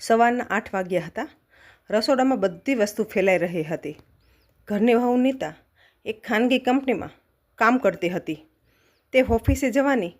સવારના આઠ વાગ્યા હતા. રસોડામાં બધી વસ્તુ ફેલાઈ રહી હતી. ઘરની વહુ નીતા એક ખાનગી કંપનીમાં કામ કરતી હતી. તે ઓફિસે જવાની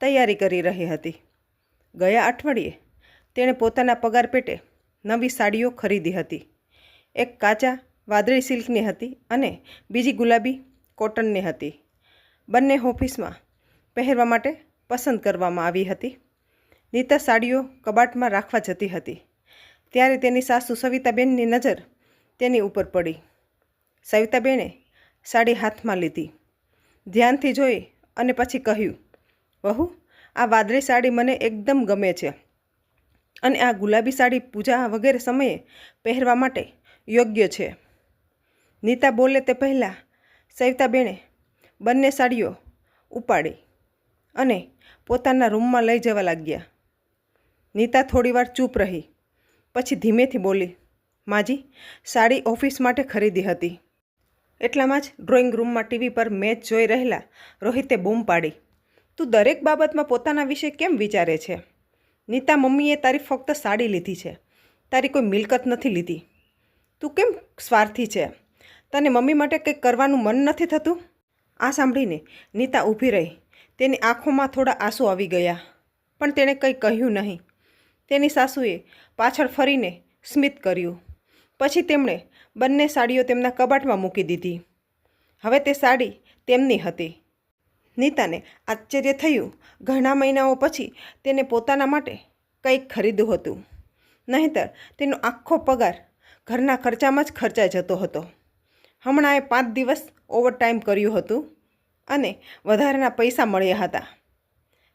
તૈયારી કરી રહી હતી. ગયા અઠવાડિયે તેણે પોતાના પગાર પેટે નવી સાડીઓ ખરીદી હતી. એક કાચા વાદળી સિલ્કની હતી અને બીજી ગુલાબી કોટનની હતી. બંને ઓફિસમાં પહેરવા માટે પસંદ કરવામાં આવી હતી. નીતા સાડીઓ કબાટમાં રાખવા જતી હતી. ત્યારે તેની સાસુ સવિતાબેનની નજર તેની ઉપર પડી. સવિતાબેને સાડી હાથમાં લીધી. ધ્યાનથી જોઈ અને પછી કહ્યું, વહુ, આ વાદળી સાડી મને એકદમ ગમે છે. અને આ ગુલાબી સાડી પૂજા વગેરે સમયે પહેરવા માટે યોગ્ય છે. નીતા બોલે તે પહેલાં સવિતાબેને બંને સાડીઓ ઉપાડી અને પોતાના રૂમમાં લઈ જવા લાગ્યા. નીતા થોડીવાર ચૂપ રહી. પછી ધીમેથી બોલી, માજી, સાડી ઓફિસ માટે ખરીદી હતી. એટલામાં જ ડ્રોઈંગ રૂમમાં ટીવી પર મેચ જોઈ રહેલા રોહિતે બૂમ પાડી. તું દરેક બાબતમાં પોતાના વિશે કેમ વિચારે છે? નીતા મમ્મીએ તારી ફક્ત સાડી લીધી છે. તારી કોઈ મિલકત નથી લીધી. તું કેમ સ્વાર્થી છે? તને મમ્મી માટે કંઈક કરવાનું મન નથી થતું? આ સાંભળીને નીતા ઊભી રહી. તેની આંખોમાં થોડા આંસુ આવી ગયા, પણ તેણે કંઈ કહ્યું નહીં. તેની સાસુએ પાછળ ફરીને સ્મિત કર્યું. પછી તેમણે બંને સાડીઓ તેમના કબાટમાં મૂકી દીધી. હવે તે સાડી તેમની હતી. નીતાને આશ્ચર્ય થયું. ઘણા મહિનાઓ પછી તેને પોતાના માટે કંઈક ખરીદ્યું હતું. નહીંતર તેનો આખો પગાર ઘરના ખર્ચામાં જ ખર્ચાઈ જતો હતો. હમણાં એ પાંચ દિવસ ઓવરટાઈમ કર્યું હતું અને વધારાના પૈસા મળ્યા હતા.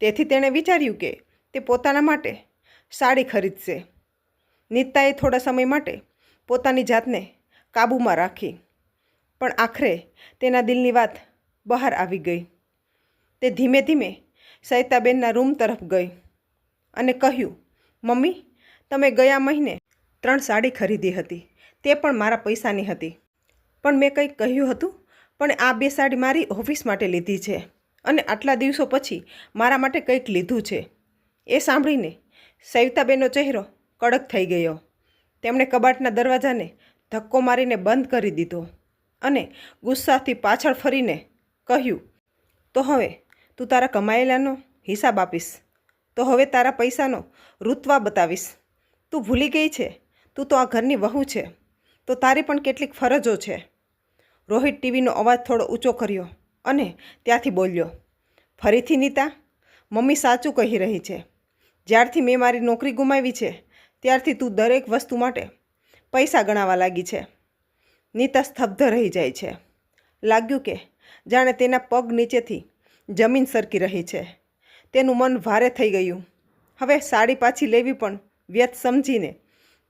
તેથી તેણે વિચાર્યું કે તે પોતાના માટે સાડી ખરીદશે. નીતાએ થોડા સમય માટે પોતાની જાતને કાબૂમાં રાખી. પણ આખરે તેના દિલની વાત બહાર આવી ગઈ. તે ધીમે ધીમે સૈતાબેનના રૂમ તરફ ગઈ અને કહ્યું, મમ્મી, તમે ગયા મહિને ત્રણ સાડી ખરીદી હતી. તે પણ મારા પૈસાની હતી. પણ મેં કંઈક કહ્યું હતું, પણ આ બે સાડી મારી ઓફિસ માટે લીધી છે અને આટલા દિવસો પછી મારા માટે કંઈક લીધું છે. એ સાંભળીને સવિતાબેનનો ચહેરો કડક થઈ ગયો. તેમણે કબાટના દરવાજાને ધક્કો મારીને બંધ કરી દીધો અને ગુસ્સાથી પાછળ ફરીને કહ્યું, તો હવે તું તારા કમાયેલાનો હિસાબ આપીશ. તો હવે તારા પૈસાનો રૂતવા બતાવીશ. તું ભૂલી ગઈ છે. તું તો આ ઘરની વહુ છે. તો તારી પણ કેટલીક ફરજો છે. રોહિત ટીવીનો અવાજ થોડો ઊંચો કર્યો અને ત્યાંથી બોલ્યો, ફરીથી નીતા, મમ્મી સાચું કહી રહી છે. જ્યારથી મેં મારી નોકરી ગુમાવી છે, ત્યારથી તું દરેક વસ્તુ માટે પૈસા ગણાવા લાગી છે. નીતા સ્તબ્ધ રહી જાય છે. લાગ્યું કે જાણે તેના પગ નીચેથી જમીન સરકી રહી છે. તેનું મન ભારે થઈ ગયું. હવે સાડી પાછી લેવી પણ વ્યર્થ સમજીને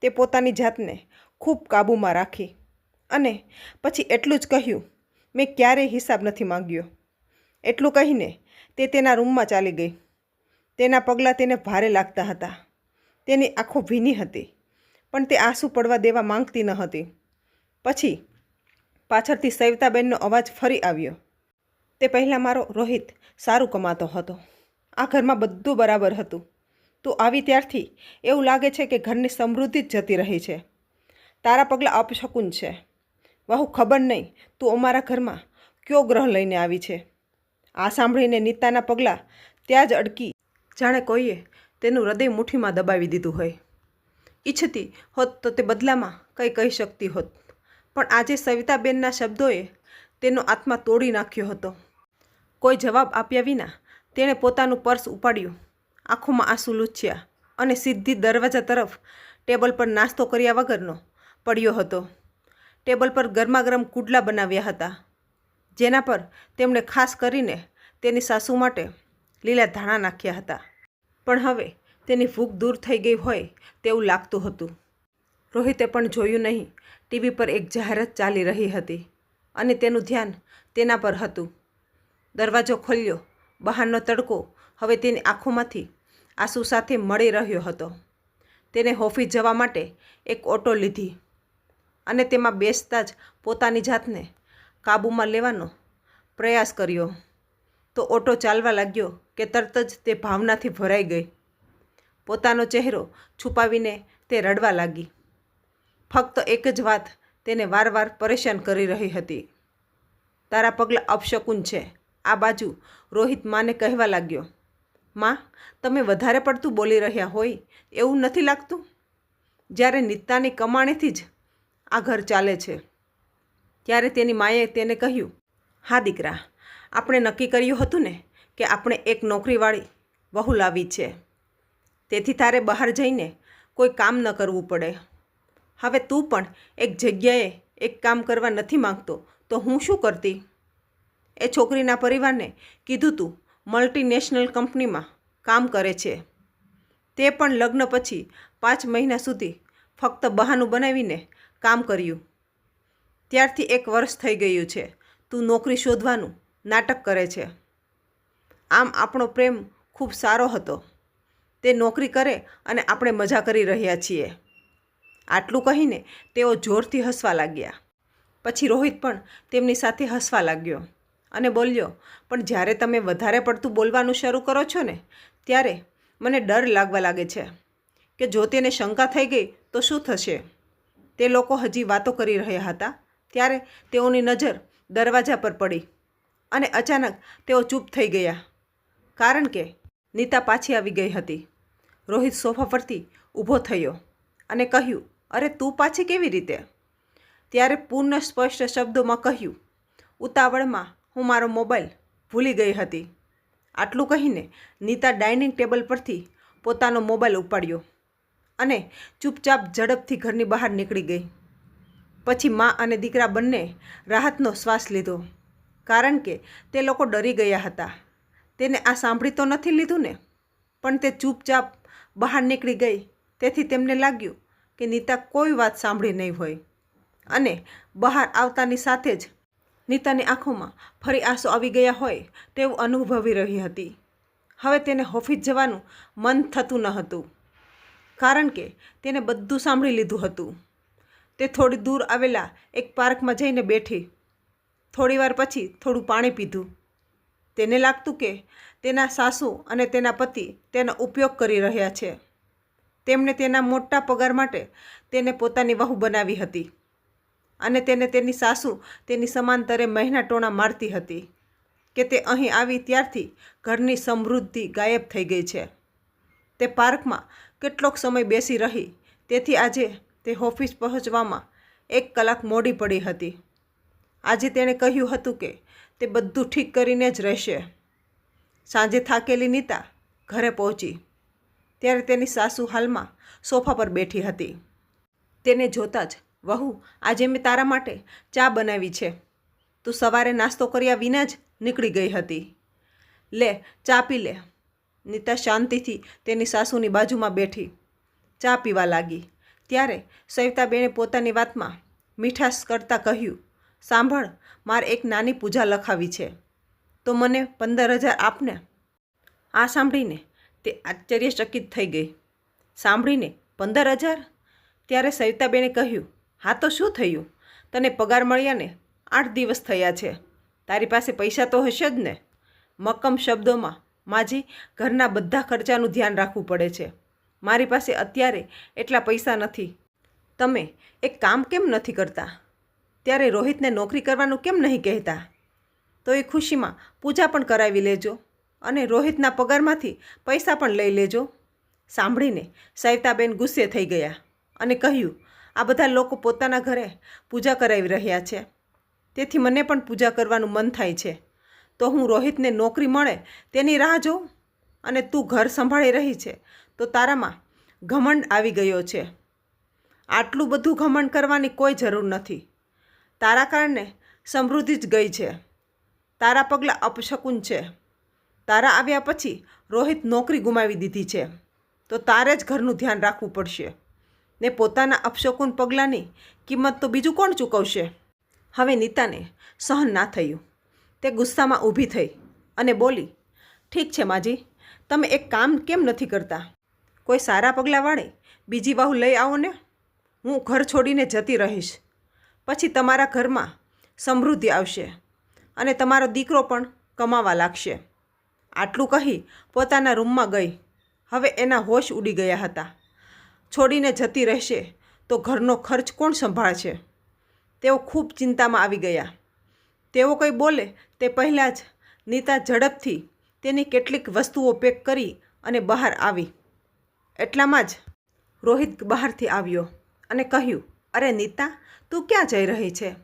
તે પોતાની જાતને ખૂબ કાબૂમાં રાખી અને પછી એટલું જ કહ્યું, મેં ક્યારેય હિસાબ નથી માંગ્યો. એટલું કહીને તે તેના રૂમમાં ચાલી ગઈ. તેના પગલાં તેને ભારે લાગતા હતા. તેની આંખો ભીની હતી, પણ તે આંસુ પડવા દેવા માંગતી ન હતી. પછી પાછળથી સવિતાબેનનો અવાજ ફરી આવ્યો. તે પહેલાં મારો રોહિત સારું કમાતો હતો. આ ઘરમાં બધું બરાબર હતું. તું આવી ત્યારથી એવું લાગે છે કે ઘરની સમૃદ્ધિ જ જતી રહી છે. તારા પગલાં અપશકુન છે. વહુ, ખબર નહીં તું અમારા ઘરમાં કયો ગ્રહ લઈને આવી છે. આ સાંભળીને નીતાના પગલાં ત્યાં જ અડકી જાણે કોઈએ તેનું હૃદય મુઠ્ઠીમાં દબાવી દીધું હોય. ઈચ્છતી હોત તો તે બદલામાં કંઈ કહી શકતી હોત. પણ આજે સવિતાબેનના શબ્દોએ તેનો આત્મા તોડી નાખ્યો હતો. કોઈ જવાબ આપ્યા વિના તેણે પોતાનું પર્સ ઉપાડ્યું. આંખોમાં આંસુ લૂછ્યા અને સીધી દરવાજા તરફ ટેબલ પર નાસ્તો કર્યા વગરનો પડ્યો હતો. ટેબલ પર ગરમાગરમ કુડલા બનાવ્યા હતા, જેના પર તેમણે ખાસ કરીને તેની સાસુ માટે લીલા ધાણા નાખ્યા હતા. પણ હવે તેની ભૂખ દૂર થઈ ગઈ હોય તેવું લાગતું હતું. રોહિતે પણ જોયું નહીં. ટીવી પર એક જાહેરાત ચાલી રહી હતી અને તેનું ધ્યાન તેના પર હતું. દરવાજો ખોલ્યો. બહારનો તડકો હવે તેની આંખોમાંથી આંસુ સાથે મળી રહ્યો હતો. તેને ઓફિસ જવા માટે એક ઓટો લીધી અને તેમાં બેસતા જ પોતાની જાતને કાબૂમાં લેવાનો પ્રયાસ કર્યો. તો ઓટો ચાલવા લાગ્યો કે તરત જ તે ભાવનાથી ભરાઈ ગઈ. પોતાનો ચહેરો છુપાવીને તે રડવા લાગી. ફક્ત એક જ વાત તેને વારવાર પરેશાન કરી રહી હતી. તારા પગલાં અપશકુન છે. આ બાજુ રોહિત માને કહેવા લાગ્યો, માં, તમે વધારે પડતું બોલી રહ્યા હોય એવું નથી લાગતું? જ્યારે નિત્યાની કમાણીથી જ આ ઘર ચાલે છે. ત્યારે તેની માએ તેને કહ્યું, હા, દીકરા આપણે નક્કી કર્યું હતું ને કે આપણે એક નોકરીવાળી વહુ લાવી છે. તેથી તારે બહાર જઈને કોઈ કામ ન કરવું પડે. હવે તું પણ એક જગ્યાએ એક કામ કરવા નથી માંગતો, તો હું શું કરતી? એ છોકરીના પરિવારને કીધું તું મલ્ટીનેશનલ કંપનીમાં કામ કરે છે. તે પણ લગ્ન પછી પાંચ મહિના સુધી ફક્ત બહાનું બનાવીને કામ કર્યું. ત્યારથી એક વર્ષ થઈ ગયું છે. તું નોકરી શોધવાનું નાટક કરે છે. આમ આપણો પ્રેમ ખૂબ સારો હતો. તે નોકરી કરે અને આપણે મજા કરી રહ્યા છીએ. આટલું કહીને તેઓ જોરથી હસવા લાગ્યા. પછી રોહિત પણ તેમની સાથે હસવા લાગ્યો અને બોલ્યો, પણ જ્યારે તમે વધારે પડતું બોલવાનું શરૂ કરો છો ને, ત્યારે મને ડર લાગવા લાગે છે કે જો તેને શંકા થઈ ગઈ તો શું થશે તે લોકો હજી વાતો કરી રહ્યા હતા, ત્યારે તેઓની નજર દરવાજા પર પડી. અને અચાનક તેઓ ચૂપ થઈ ગયા. કારણ કે નીતા પાછી આવી ગઈ હતી. રોહિત સોફા પરથી ઊભો થયો અને કહ્યું, અરે, તું પાછી કેવી રીતે? ત્યારે પૂર્ણ સ્પષ્ટ શબ્દોમાં કહ્યું, ઉતાવળમાં હું મારો મોબાઈલ ભૂલી ગઈ હતી. આટલું કહીને નીતા ડાઇનિંગ ટેબલ પરથી પોતાનો મોબાઈલ ઉપાડ્યો અને ચૂપચાપ ઝડપથી ઘરની બહાર નીકળી ગઈ. પછી મા અને દીકરા બંને રાહતનો શ્વાસ લીધો. કારણ કે તે લોકો ડરી ગયા હતા. તેને આ સાંભળી તો નથી લીધું ને? પણ તે ચૂપચાપ બહાર નીકળી ગઈ. તેથી તેમને લાગ્યું કે નીતા કોઈ વાત સાંભળી નહીં હોય. અને બહાર આવતાની સાથે જ નીતાની આંખોમાં ફરી આંસુ આવી ગયા હોય તેવું અનુભવી રહી હતી. હવે તેને ઓફિસ જવાનું મન થતું ન હતું. કારણ કે તેને બધું સાંભળી લીધું હતું. તે થોડી દૂર આવેલા એક પાર્કમાં જઈને બેઠી થોડીવાર પછી થોડું પાણી પીધું. તેને લાગતું કે તેના સાસુ અને તેના પતિ તેનો ઉપયોગ કરી રહ્યા છે. તેમણે તેના મોટા પગાર માટે તેને પોતાની વહુ બનાવી હતી અને તેને તેની સાસુ તેની સમાંતરે મહિના ટોણા મારતી હતી કે તે અહીં આવી ત્યારથી ઘરની સમૃદ્ધિ ગાયબ થઈ ગઈ છે. તે પાર્કમાં કેટલોક સમય બેસી રહી, તેથી આજે તે ઓફિસ પહોંચવામાં એક કલાક મોડી પડી હતી. આજે તેણે કહ્યું હતું કે તે બધું ઠીક કરીને જ રહેશે. સાંજે થાકેલી નીતા ઘરે પહોંચી. ત્યારે તેની સાસુ હાલમાં સોફા પર બેઠી હતી. તેને જોતાં જ, વહુ, આજે મેં તારા માટે ચા બનાવી છે. તું સવારે નાસ્તો કર્યા વિના જ નીકળી ગઈ હતી. લે, ચા પી લે. નીતા શાંતિથી તેની સાસુની બાજુમાં બેઠી. ચા પીવા લાગી. ત્યારે સવિતાબેને પોતાની વાતમાં મીઠાશ કરતાં કહ્યું સાંભળ, મારે એક નાની પૂજા લખાવી છે. તો મને પંદર હજાર આપને? આ સાંભળીને તે આશ્ચર્યચકિત થઈ ગઈ. સાંભળીને પંદર હજાર? ત્યારે સવિતાબેને કહ્યું, હા તો શું થયું? તને પગાર મળ્યાને આઠ દિવસ થયા છે. તારી પાસે પૈસા તો હશે જ ને? મક્કમ શબ્દોમાં માજી ઘરના બધા ખર્ચાનું ધ્યાન રાખવું પડે છે. મારી પાસે અત્યારે એટલા પૈસા નથી. તમે એક કામ કેમ નથી કરતા? ત્યારે રોહિતને નોકરી કરવાનું કેમ નહીં કહેતા? તો એ ખુશીમાં, પૂજા પણ કરાવી લેજો અને રોહિતના પગારમાંથી પૈસા પણ લઈ લેજો. સાંભળીને સવિતાબેન ગુસ્સે થઈ ગયા અને કહ્યું, આ બધા લોકો પોતાના ઘરે પૂજા કરાવી રહ્યા છે. તેથી મને પણ પૂજા કરવાનું મન થાય છે. તો હું રોહિતને નોકરી મળે તેની રાહ જોઉં? અને તું ઘર સંભાળી રહી છે તો તારામાં ઘમંડ આવી ગયો છે. આટલું બધું ઘમંડ કરવાની કોઈ જરૂર નથી. તારા કારણે સમૃદ્ધિ જ ગઈ છે. તારા પગલાં અપશકુન છે. તારા આવ્યા પછી રોહિત નોકરી ગુમાવી દીધી છે. તો તારે જ ઘરનું ધ્યાન રાખવું પડશે. ને પોતાના અપશકુન પગલાંની કિંમત તો બીજું કોણ ચૂકવશે? હવે નીતાને સહન ના થયું. તે ગુસ્સામાં ઊભી થઈ અને બોલી, ઠીક છે માજી, તમે એક કામ કેમ નથી કરતા? કોઈ સારા પગલાંવાળી બીજી વાહુ લઈ આવો ને. હું ઘર છોડીને જતી રહીશ. પછી તમારા ઘરમાં સમૃદ્ધિ આવશે અને તમારો દીકરો પણ કમાવા લાગશે. આટલું કહી પોતાના રૂમમાં ગઈ. હવે એના હોશ ઉડી ગયા હતા. છોડીને જતી રહેશે તો ઘરનો ખર્ચ કોણ સંભાળશે? તેઓ ખૂબ ચિંતામાં આવી ગયા. તેઓ કંઈ બોલે તે પહેલાં જ નીતા ઝડપથી તેની કેટલીક વસ્તુઓ પેક કરી અને બહાર આવી. એટલામાં જ રોહિત બહારથી આવ્યો અને કહ્યું અરે નીતા, તું ક્યાં જઈ રહી છે?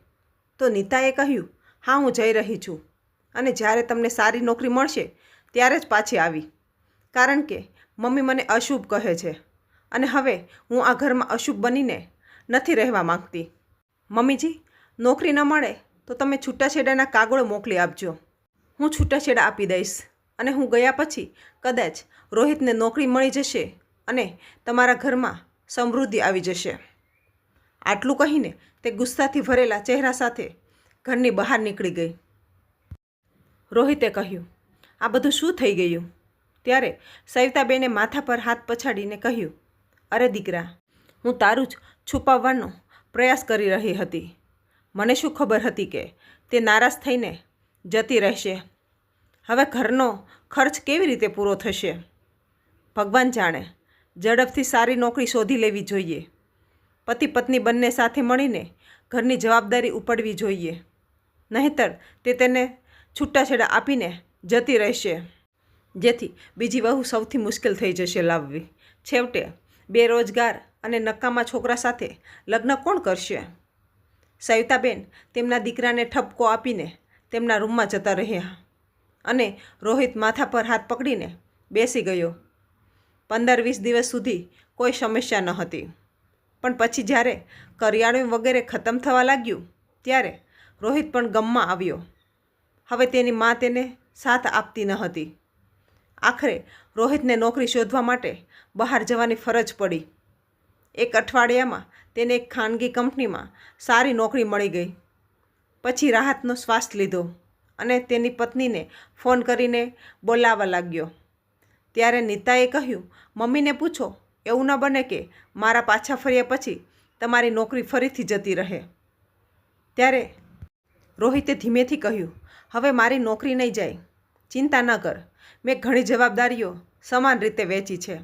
તો નીતાએ કહ્યું, હા, હું જઈ રહી છું. અને જ્યારે તમને સારી નોકરી મળશે, ત્યારે જ પાછી આવી. કારણ કે મમ્મી મને અશુભ કહે છે. અને હવે હું આ ઘરમાં અશુભ બનીને નથી રહેવા માંગતી. મમ્મીજી, નોકરી ન મળે તો તમે છૂટાછેડાના કાગળો મોકલી આપજો. હું છૂટાછેડા આપી દઈશ. અને હું ગયા પછી કદાચ રોહિતને નોકરી મળી જશે અને તમારા ઘરમાં સમૃદ્ધિ આવી જશે. આટલું કહીને તે ગુસ્સાથી ભરેલા ચહેરા સાથે ઘરની બહાર નીકળી ગઈ. રોહિતે કહ્યું, આ બધું શું થઈ ગયું? ત્યારે સવિતાબેને માથા પર હાથ પછાડીને કહ્યું, અરે દીકરા, હું તારું જ છુપાવવાનો પ્રયાસ કરી રહી હતી. મને શું ખબર હતી કે તે નારાજ થઈને જતી રહેશે? હવે ઘરનો ખર્ચ કેવી રીતે પૂરો થશે? ભગવાન જાણે ઝડપથી સારી નોકરી શોધી લેવી જોઈએ. પતિ પત્ની બંને સાથે મળીને ઘરની જવાબદારી ઉપાડવી જોઈએ. નહીંતર તે તેને છૂટાછેડા આપીને જતી રહેશે. જેથી બીજી વહુ સૌથી મુશ્કેલ થઈ જશે લાવવી. છેવટે બેરોજગાર અને નકામા છોકરા સાથે લગ્ન કોણ કરશે? સવિતાબેન તેમના દીકરાને ઠપકો આપીને તેમના રૂમમાં જતા રહ્યા અને રોહિત માથા પર હાથ પકડીને બેસી ગયો. પંદર વીસ દિવસ સુધી કોઈ સમસ્યા ન હતી. પણ પછી જ્યારે કરિયાણું વગેરે ખતમ થવા લાગ્યું, ત્યારે રોહિત પણ ગમમાં આવ્યો. હવે તેની મા તેને સાથ આપતી ન હતી. આખરે રોહિતને નોકરી શોધવા માટે બહાર જવાની ફરજ પડી. એક અઠવાડિયામાં તેને એક ખાનગી કંપનીમાં સારી નોકરી મળી ગઈ. પછી રાહતનો શ્વાસ લીધો અને તેની પત્નીને ફોન કરીને બોલાવવા લાગ્યો. ત્યારે નીતાએ કહ્યું, મમ્મીને પૂછો એવું ન બને કે મારા પાછા ફર્યા પછી તમારી નોકરી ફરીથી જતી રહે. ત્યારે રોહિતે ધીમેથી કહ્યું, હવે મારી નોકરી નહીં જાય. ચિંતા ન કર. મેં ઘણી જવાબદારીઓ સમાન રીતે વેચી છે.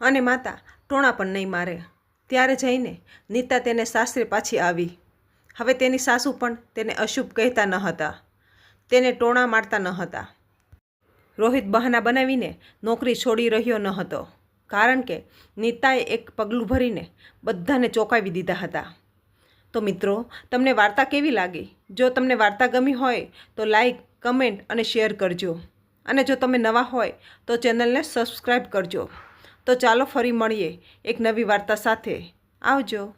અને માતા ટોણા પણ નહીં મારે. ત્યારે જઈને નીતા તેને સાસરે પાછી આવી. હવે તેની સાસુ પણ તેને અશુભ કહેતા ન હતા. તેને ટોણા મારતા ન હતા. રોહિત બહાના બનાવીને નોકરી છોડી રહ્યો ન હતો. કારણ કે નીતાએ એક પગલું ભરીને બધાને ચોંકાવી દીધા હતા. તો મિત્રો, તમને વાર્તા કેવી લાગી? જો તમને વાર્તા ગમી હોય, તો લાઈક, કમેન્ટ અને શેર કરજો. અને જો તમે નવા હોય, તો ચેનલને સબસ્ક્રાઈબ કરજો. તો ચાલો ફરી મળીએ એક નવી વાર્તા સાથે. આવજો.